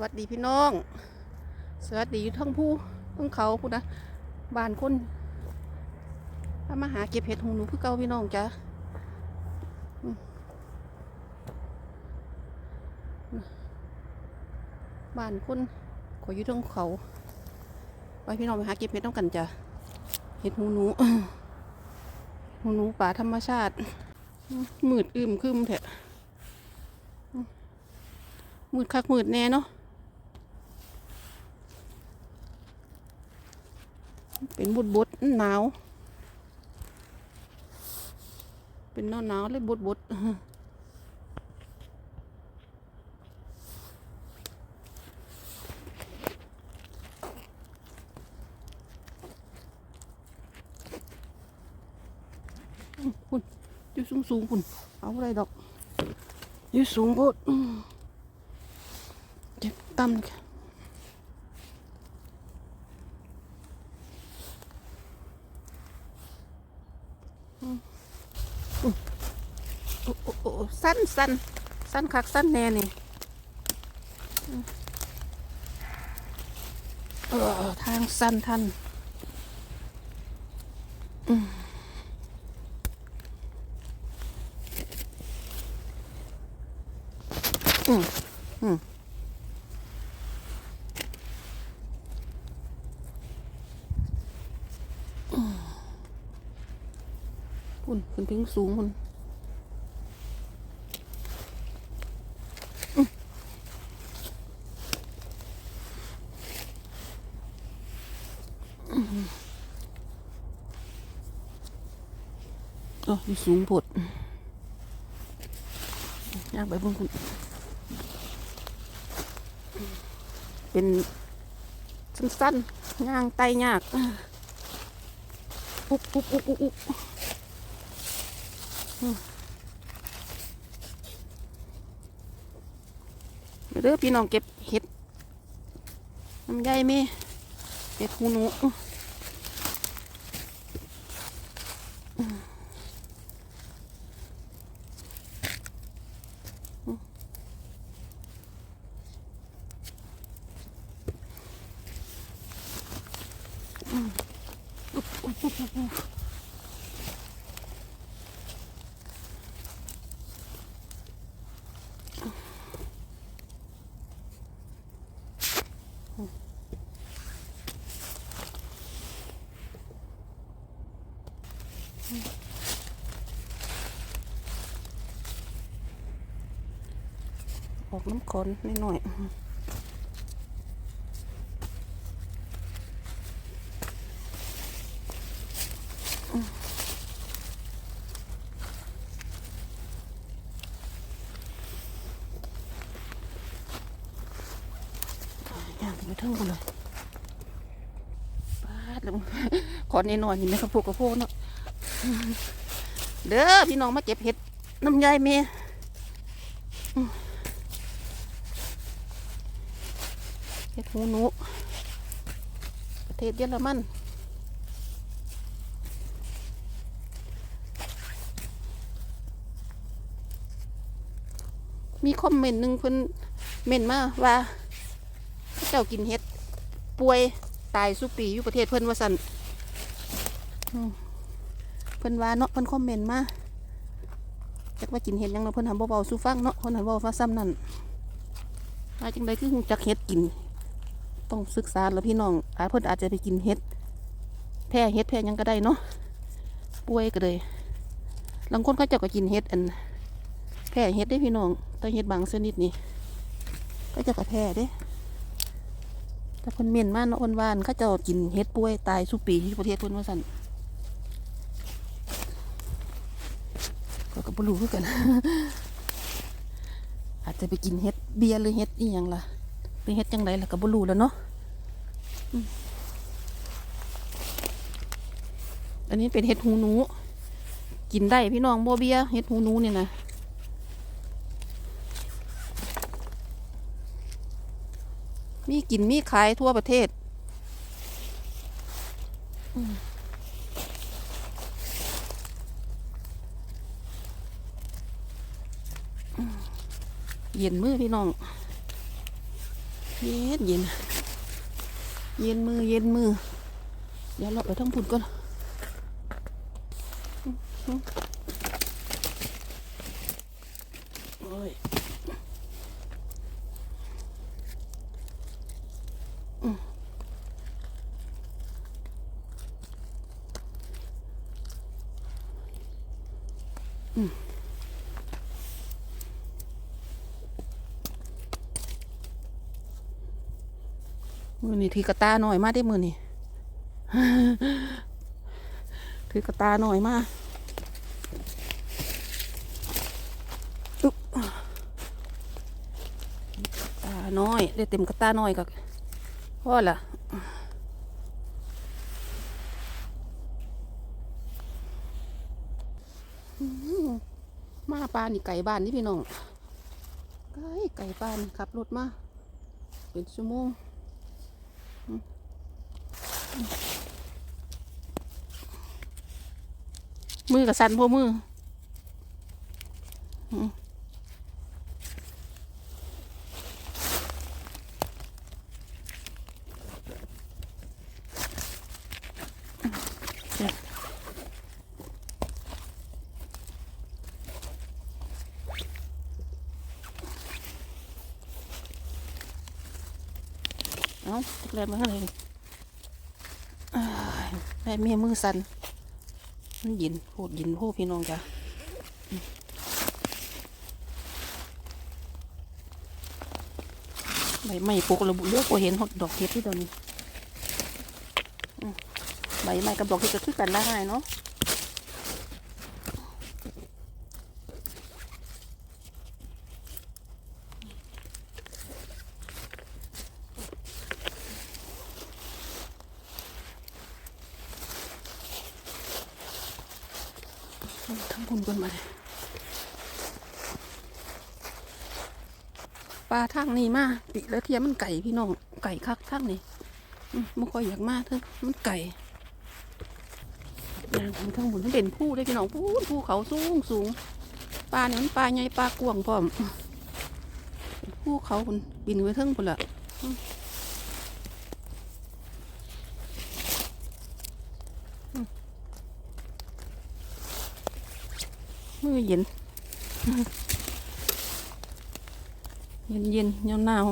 วัสดีพี่น้อง สวัสดีอยู่ทั้งผู้ทั้งเขาพูดนะบ้านคนพามาหาเก็บเห็ดหูหนูคือเก่าพี่น้องจ้ะบ้านคนขออยู่ทั้งเขา ไปพี่น้องไปหาเก็บเห็ดต้องกันจ้ะเห็ดหูหนูหูหนูป่าธรรมชาติมืดอึมครึมแท้อืมมืดคักมืดแน่เนาะ เป็นบุดบุดๆหนาว เป็นหนาวหนาวๆเลยบุดบุดอื้อคุณอยู่สูงสูงๆคุณเอาอะไรดอกอยู่สูงโพดอื้อเจ็บตั้มเลยค่ะ โอ้ โอ้สั้นสั้นสั้นคักสั้นแน่นี่เออทางสั้นท่านอืมอืมอืมคุณคุณถึงสูงคุณ โอ้ยสูงปวดยากไปเบุ้งคุณเป็นสั้นๆย่างไตยากอุ๊บอุ๊บอุ๊บอุ๊บอุ๊บอืมเด้อพี่น้องเก็บเห็ดน้ำใยมีเห็ดหูหนู ออกน้ำขนนิดหน่อย่างไปเทั้งหมดเลยปาดล้วขอนิดหน่อยนี่ไหมครับพวกกระโพดเนาะ เด้อพี่น้องมาเก็บเห็ดน้ำยายเมย์ เฮ็ด หูหนูประเทศเยอรมันมีคอมเมนต์หนึ่งเพิ่นเมนมาว่า เจ้ากินเฮ็ด ป่วยตายสุปีอยู่ประเทศเพิ่นว่าสันเพิ่นว่าเนาะเพิ่นคอมเมนต์มาจักว่ากินเฮ็ดยังเนาะเพิ่นทำเบาๆสู้ฟังเนาะเพิ่นทำเบาฟ้าซ้ำนั่นว่าจังใดคือฮู้จักเฮ็ดกิน ต้องศึกษาแล้วพี่น้องอาจเพิ่นอาจจะไปกินเห็ดแพร่เห็ดแพร่ยังก็ได้เนาะป่วยก็เลยบางคนเขาเจ้าก็กินเห็ดอันแพร่เห็ดได้พี่น้องแต่เห็ดบางชนิดนี่ก็จะกับแพร่เด้แต่คนเมียนมาเนาะคนวานเขาเจ้ากินเห็ดป่วยตายสุปีที่ประเทศเพิ่นว่าสั่นก็กับ่รู้คือกัน อาจจะไปกินเห็ดเบียร์หรือเห็ดอีหยังล่ะ ไปเฮ็ดจังไดล่ะก็บ่รู้แล้วเนาะอันนี้เป็นเห็ดหูหนู กินได้พี่น้องบ่เบียเห็ดหูหนูเนี่ยนะมีกินมีขายทั่วประเทศเย็นมือพี่น้อง เย็นเย็น เย็นมือเย็นมือ เดี๋ยวเราไปทั้งพุนก่อนโอ้ยอืม มือนี่ถือกระตาหน่อยมาได้มือนี่ถือกระตาหน่อยมาตาน้อย ได้เต็มกระตาน้อยกับพ่อละมาปลานี่ไก่บ้านนี่พี่น้องไก่ไก่บ้านขับรถมาเป็นชั่วโมง มือกับสันพวกมืออืมเอาแรงมาข้างในอ้ แม่เมียมือสันมันยินโหดยินโหพี่น้องจ้ะใบไม้ปลูกระบุเลือกว่าเห็นหดดอกเห็ดที่ตอนนี้ใบไม้กับดอกเห็ดก็คือกันละง่ายเนาะ ทั้งคนกันมาเลยปลาทางนี้มาปีแล้วเทียมมันไก่พี่น้องไก่คักทางนี้มไม่ค่อยอยากมาเถอะมันไก่ยางของทั้งบนทั้งเป็นผู้ได้พี่น้องผู้ผู้เขาสูงสูงปลาเนี่ยมันปลาใหญ่ปลากวางพร้อมผู้เขาคนบินไปเทั้งคนละอืมอืม มือเย็น เย็นเย็นๆหนาว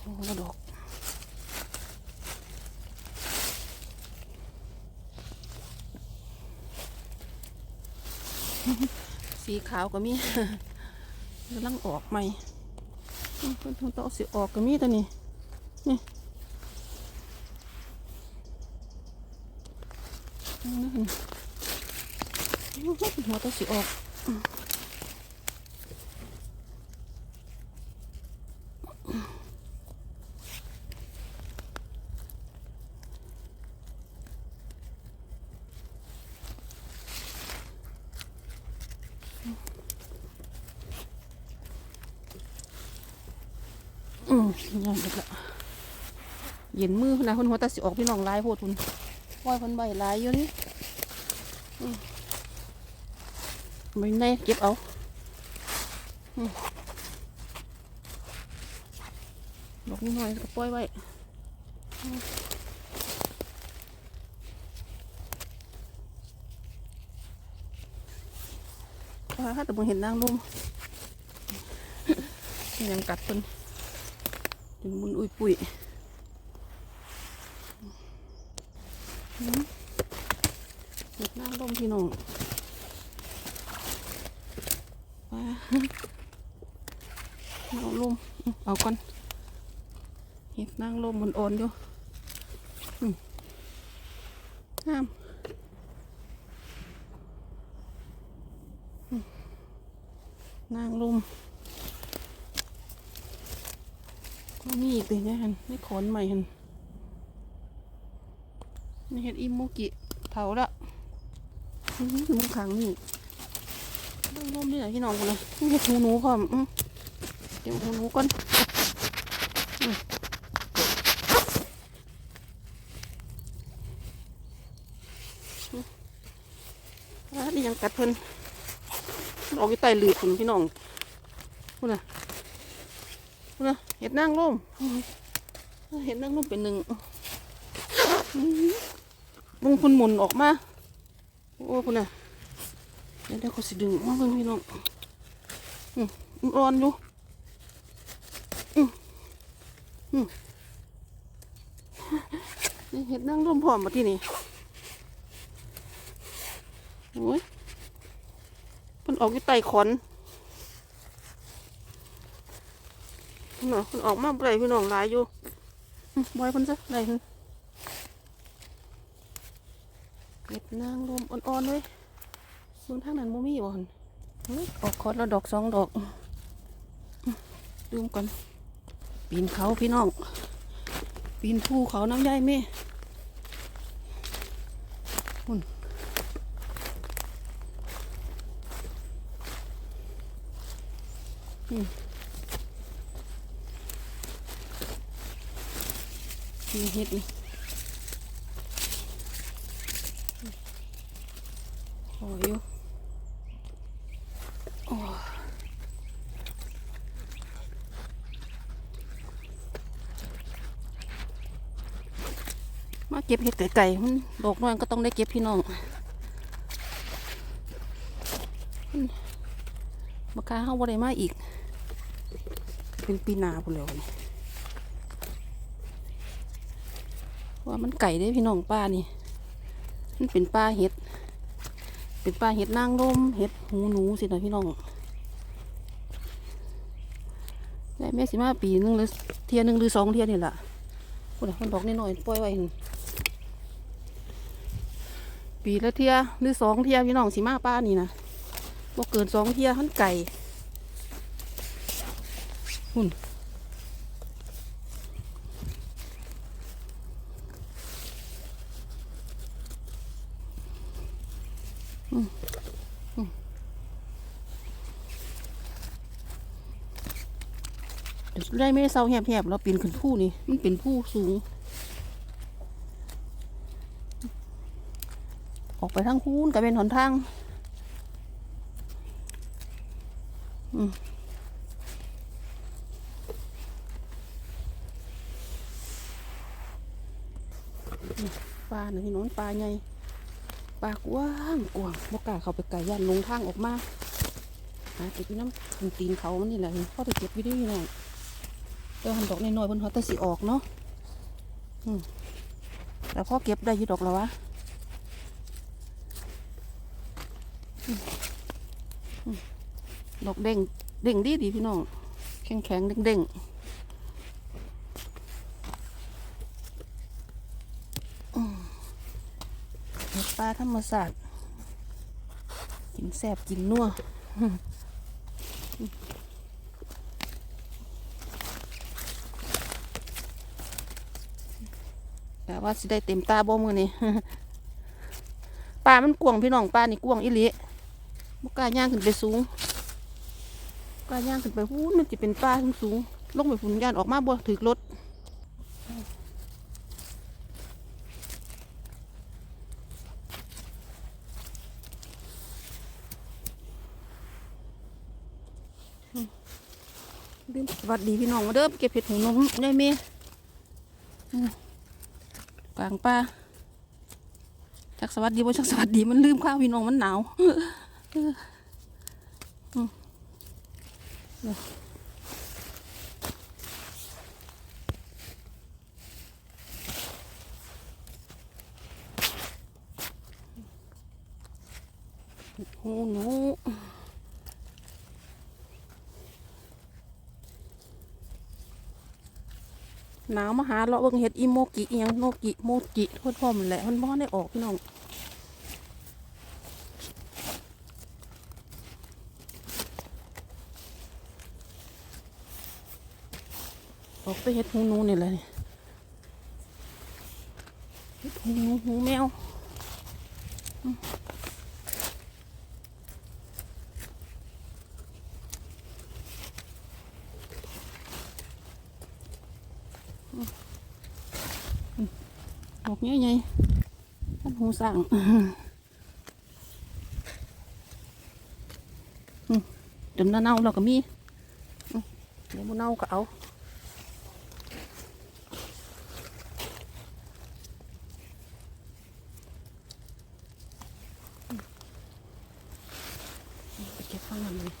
โอ้ระดกสีขาวก็มีกำลังออกใหม่อืมเพิ่นต้องเอาสิออกก็มีตัวนี้นี่นั่น หัวต้องสิออกอืมยังอีกละเย็นมือนะคนหัวตาสิออกพี่น้องลายโพดคุณว่าคนใบลายอยู่นี่อืม ไม่แน่เก็บเอาอืมดอกนิดหน่อยก็ปล่อยไว้ว่าถ้าแต่ผมเห็นนางลมยังกัดเพิ่นจนมุนอุ้ยปุ้ยอืมเห็ดนางลมพี่น้องว้า นางลมอืมเอาก่อนเห็ดนางลมมันอ่อนอยู่อืมงามอืมนางลมก็มีอีกเลยนะฮันนี่ขอนใหม่ฮันนี่เห็ดอิมุกิเผาละอื้อหือมุงขังนี่ต้ ร่มนี่แหละพี่น้องกันเลยนี่หูหนูพร้อมเดี๋ยวหูหนูก่อนอื้ออื้ออะนี่ยังกัดเพิ่นออกอยู่ใต้หลืบคุณพี่น้องคุณน่ะคุณน่ะเห็ดนางร่มเห็ดนางร่มเป็นหนึ่งอื้อมึงคุณหมุนออกมา โอ้คุณน่ะ ดี๋ยวเดี๋ยวเขาสิดึงมาเบิ่งพี่น้องอืมมันร้อนอยู่อืมอืมเห็ดนางร่มพร้อมมาที่นี่โอ้ยมันออกอยู่ใต้ขอนเนาะมันออกมาได้พี่น้องหลายอยู่บอยพิ่นซะได้เพิ่นเก็บนางลมอ่อนๆเลย เบิ่งทางนั้นบ่มีบ่หั่นออกคอนแล้วดอกสองดอกอื้อลืมก่อน ปีนเขาพี่น้อง ปีนภูเขาน้ำใหญ่แม่หุ่นมีเห็ดนี่โอ้ยโอ้มา เก็บเห็ดไก่ๆมันดอกน้อยก็ต้องได้เก็บพี่น้องมันบักกาเฮาบ่ได้มาอีก เป็นปีนาพุ่นแล้วนี่ว่ามันไก่ได้พี่น้องป้านี่ มันเป็นป้าเห็ด เป็นป้าเห็ดนางรมเห็ดหูหนูสินะพี่น้องได้แม่สิมาปีหนึงหรือเทียหนึงหรือสองเทียนี่แหละคนละคนดอกนิดหน่อยปล่อยไว้หั่น ปีละเทียหรือสองเทียพี่น้องสิมาป้านี่นะบ่เกินสองเทียหันไก่หุ่นเดี๋ยวได้ไม่ได้เศร้าแหบๆแล้วปีนขึ้นผู้นี่ มันเป็นผู้สูง ออกไปทางคูนก็เป็นหนทางอืมปลาหนึ่งน้นปลาไงปลากว้างกว้างบกล้าเขาไปไก่ยันลงทางออกมาหาเก็บอยู่น้ำตีนเขามันนี่แหละพ่อจะเก็บอยู่ด้วยหน่อยเดี๋ยวหันดอกน้อยๆบนหัวต่สีออกเนาะอืมแต่พ่อเก็บได้ยี่ดอกแล้ววะอืมอืม ดอกเด้งเด้งดีดีพี่น้อง แข็งแข็งเด้งเด้งปลาธรรมศาสตร์กินแซบกินนัวแต่ว่าสิได้เต็มตาบ่มือนี่ปลามันกวงพี่น้องปลานี่กวงอีหลี บกล้าย่างขึ้นไปสูงบ่กล้าย่างขึ้นไปหู้มันจะเป็นปลาสูงลงไปฝุ่นยานออกมาบ่ถือรถลืมสวัสดีพี่น้องมาเด้อเก็บเห็ดหูนมได้เมกลางป่าจักสวัสดีบ่จักสวัสดีมันลืมข้าวพี่น้องมันหนาว เดี๋ยวโอ้โหหนาวมาหาเลาะเบิ่งเห็ดอีโมกิอิหยังโนกิโมกิโทษพ่อมันแหละมันบ่ได้ออกพี่น้องออก ไปเห็ดหูนูนี่แหละนี่เห็ดหูนูหูแมวอืมออกใหญ่ๆท่านหูสั่งอืมจนเน่าเราก็มีเดี๋ยวบ่เน่าก็เอาไปเก็บฟังมันเลย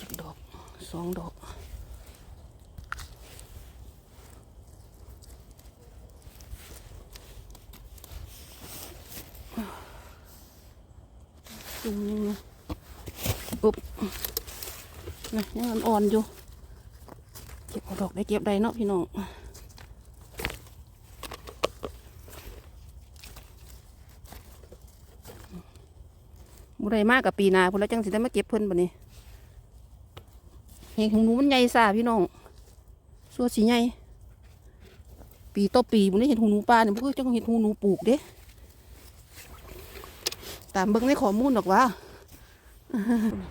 จักดอก สองดอกจุ่มยังนะปุ๊บนะยังอ่อนๆอยู่ เก็บดอกได้เก็บได้เนาะพี่น้องบุได้มากกับปีนาพุ่นแล้วจังสิได้มาเก็บเพิ่นบ่นี้ ห็นของหนูมันใหญ่ซาพี่น้องสัวสีใหญ่ปีต่อปีบุนี้เห็นหูหนูปลาเนี่ยพวกจังเห็นหูหนูปลูกเด้ตามเบิ่งในข้อมูลดอกว่า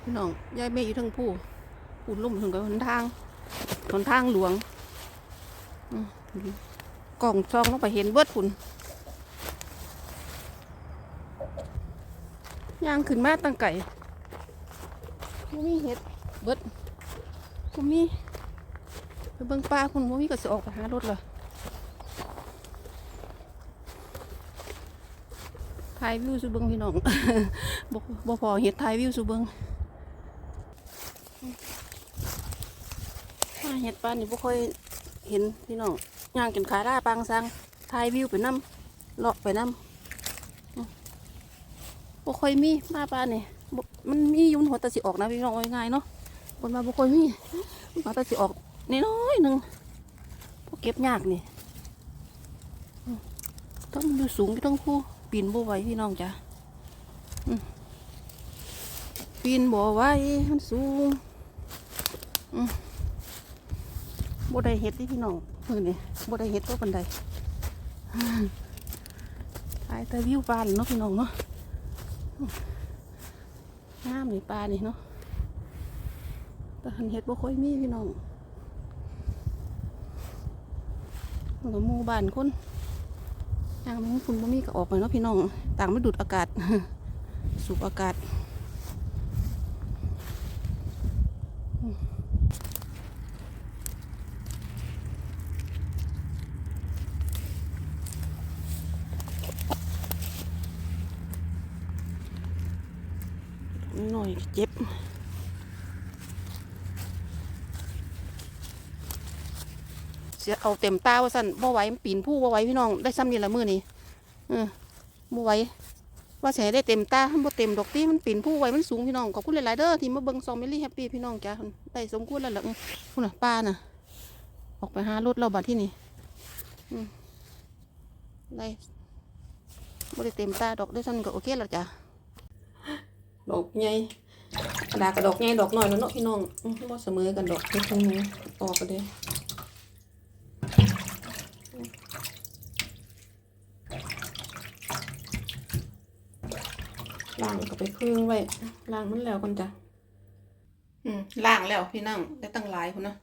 พี่น้องยายแม่อยู่ทั้งผู้ผู้ลุ่มถึงกับหนทางหนทางหลวงกล่องซองลงไปเห็นเบิดฝุ่นย่างขึ้นมาตั้งไก่บ่มีเห็ดเบิด บ่มีไปเบิ่งปลาคุณบ่มีก็สิออกไปหารถเลยถ่ายวิวสุเบิงพี่น้องบ่บ่พอเห็ดถ่ายวิวสุเบิงมาเห็ดปลานี่บ่ค่อยเห็นพี่น้องย่างกินขาล่าปางซังถ่ายวิวไปน้ำเลาะไปน้ำบ่ค่อยมีมาปลานี่มันมียุ่นหัวตะสิออกนะพี่น้องง่ายเนาะ คนมาบ่ค่อยมีหัวแตะสิออกน,น้อยหนึ่งพวกเก็บยากนี่อืมต้องอยู่สูงต้องผู้ปีนบ่ไหวพี่น้องจ้ะปีนบ่ไหวมันสูงบ่ได้เห็ดที่พี่น้องเพิ่นนี่บ่ได้เห็ดตัวบันไดถ่ายแต่วิวปลาเนาะพี่น้องเนาะงามนี่ปลานี่เนาะ แต่หันเห็ดบ่ค่อยมีพี่น้องมันก็หมู่บ้านคนยางแมงฝุ่นบ่มีก็ออกไปเนาะพี่น้อง ต่างไม่ดูดอากาศ สูบอากาศหน่อยเจ็บ เสียเอาเต็มตาว่าสั่นบ่ไหวมันปีนผู้บ่ไหวพี่น้องได้ซ้ำนี่ละมือนี่เออบ่ไหวว่าเสียได้เต็มตามันบ่เต็มดอกตีมันปีนผู้ไหวมันสูงพี่น้องขอบคุณหลายๆเด้อที่มาเบิ่งซองมิลลี่แฮปปี้พี่น้องจ้าได้สมควรแล้วล่ะอื้อพุ่นน่ะป้าน่ะ ออกไปหารถเราบัดที่นี่ได้บ่ได้เต็มตาดอกได้ซ้ำนี่ก็โอเคแล้วจ้ะดอกใหญ่กระดาษกระดอกใหญ่ดอกน้อยแล้วเนาะพี่น้องบ่เสมอกันดอกเฮ็ดของออกก็ได้ ล้างก็ไปคลึงไว้ล้างมันแล้วกันจ้ะ อืมล้างแล้วพี่นั่งได้ตั้งหลายคนนะ